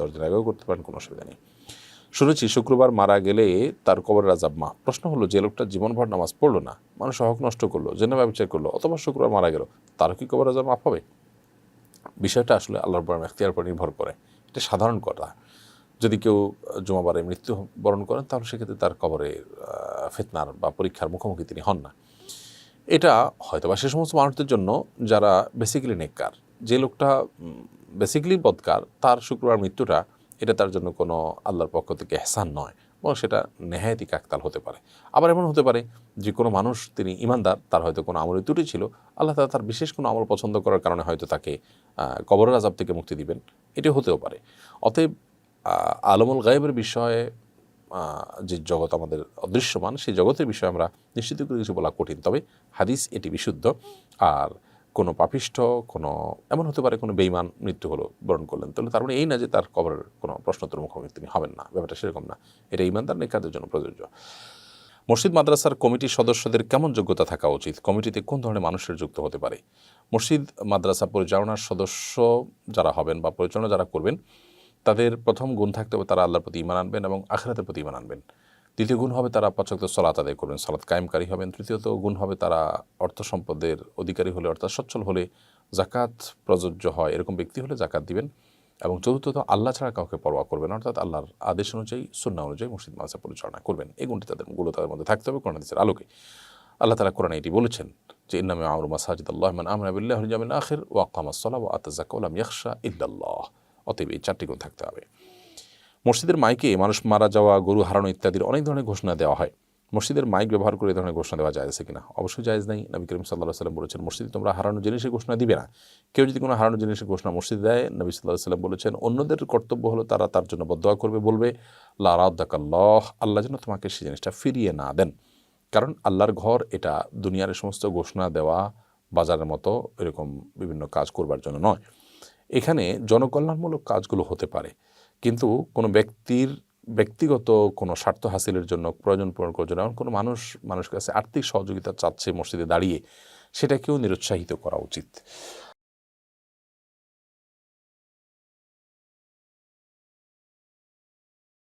দশ দিন আগেও করতে পারেন, কোনো অসুবিধা নেই। শুনেছি শুক্রবার মারা গেলে তার কবরের রাজাব মা। প্রশ্ন হলো, যে লোকটা জীবনভর নামাজ পড়ল না, মানুষ হক নষ্ট করল জেনে ব্যবচার করল, অথবা শুক্রবার মারা গেল তারও কি কবর আজাব মাফ হবে? বিষয়টা আসলে আল্লাহর বরম এখতিয়ার উপর নির্ভর করে। এটা সাধারণ কথা। যদি কেউ জমাবারে মৃত্যু বরণ করেন, তাহলে সেক্ষেত্রে তার কবরে ফেতনার বা পরীক্ষার মুখোমুখি তিনি হন না। এটা হয়তো বা সে সমস্ত মানুষদের জন্য যারা বেসিক্যালি নেককার, যে লোকটা বেসিক্যালি বদকার, তার শুক্রবার মৃত্যুটা এটা তার জন্য কোনো আল্লাহর পক্ষ থেকে এহসান নয় এবং সেটা নেহায়তি কাকতাল হতে পারে। আবার এমন হতে পারে যে কোনো মানুষ তিনি ইমানদার, তার হয়তো কোনো আমলের ত্রুটি ছিল, আল্লাহ তালা তার বিশেষ কোনো আমল পছন্দ করার কারণে হয়তো তাকে কবরের আজাব থেকে মুক্তি দিবেন। এটি হতেও পারে। অতএব আলমুল গায়েবের বিষয়ে যে জগৎ আমাদের অদৃশ্যমান, সেই জগতের বিষয়ে আমরা নিশ্চিত করে কিছু বলা কঠিন। তবে হাদিস এটি বিশুদ্ধ। আর কোনো পাপিষ্ঠ, কোনো, এমন হতে পারে কোনো বেইমান মৃত্যু হলো, বরণ করলেন। তাহলে তার মানে এই না যে তার কবরের কোনো প্রশ্নোত্তর মুখোমুখি তিনি হবেন না, ব্যাপারটা সেরকম না। এটা ইমানদার নেকাদের জন্য প্রযোজ্য। মসজিদ মাদ্রাসার কমিটির সদস্যদের কেমন যোগ্যতা থাকা উচিত? কমিটিতে কোন ধরনের মানুষের যুক্ত হতে পারে? মসজিদ মাদ্রাসা পরিচালনার সদস্য যারা হবেন বা পরিচালনা যারা করবেন, তাদের প্রথম গুণ থাকতে হবে তারা আল্লাহর প্রতি ইমান আনবেন এবং আখরাতের প্রতি ইমান আনবেন। দ্বিতীয় গুণ হবে তারা পাচক সলাত আদায় করবেন সলাৎ কায়েমকারী হবেন। তৃতীয়ত গুণ হবে তারা অর্থ সম্পদের অধিকারী হলে, অর্থাৎ সচ্ছল হলে জাকাত প্রযোজ্য হয়। এরকম ব্যক্তি হলে জাকাত দিবেন এবং চতুর্থত আল্লাহ ছাড়া কাউকে পরোয়া করবেন, অর্থাৎ আল্লাহর আদেশ অনুযায়ী সুন্না অনুযায়ী মসজিদ মাদ্রাসা পরিচালনা করবেন। এই গুণটি তাদেরগুলো তাদের মধ্যে থাকতে হবে কোরআন হাদিসের আলোকে। আল্লাহ তালা কোরআন এটি বলেছেন যে, ইন্নামে আমর মাসাজিদ আল্লাহ মান আমরা বিল্লাহ জামিন আখির ও আকামাসলা ও আতাজাক ওলাম ইয়াকশা ইল্লাল্লাহ। অতএব এই চারটি গুণ থাকতে হবে। মসজিদের মাইকে মানুষ মারা যাওয়া, গরু হারানো ইত্যাদির অনেক ধরনের ঘোষণা দেওয়া হয়। মসজিদের মাইক ব্যবহার করে এই ধরনের ঘোষণা দেওয়া যায় আছে কিনা? অবশ্যই জায়েজ নাই। নবী করিম সাল্লাহ সাল্লাম বলেছেন, মসজিদে তোমরা হারানো জিনিসের ঘোষণা দিবে না। কেউ যদি কোনো হারানো জিনিসের ঘোষণা মসজিদে দেয়, নবী সাল্লাহ সাল্লাম বলেছেন, অন্যদের কর্তব্য হলো তারা তার জন্য বদয়া করবে, বলবে লারাদ্দাকাল্লাহ আল্লাহ যেন তোমাকে সেই জিনিসটা ফিরিয়ে না দেন। কারণ আল্লাহর ঘর, এটা দুনিয়ার সমস্ত ঘোষণা দেওয়া বাজারের মতো এরকম বিভিন্ন কাজ করবার জন্য নয়। এখানে জনকল্যাণমূলক কাজগুলো হতে পারে। কিন্তু কোনো ব্যক্তির ব্যক্তিগত কোনো স্বার্থ হাসিলের জন্য, প্রয়োজন পূরণ করার জন্য এমন কোনো মানুষ, মানুষের কাছে আর্থিক সহযোগিতা চাচ্ছে মসজিদে দাঁড়িয়ে, সেটাকেও নিরুৎসাহিত করা উচিত।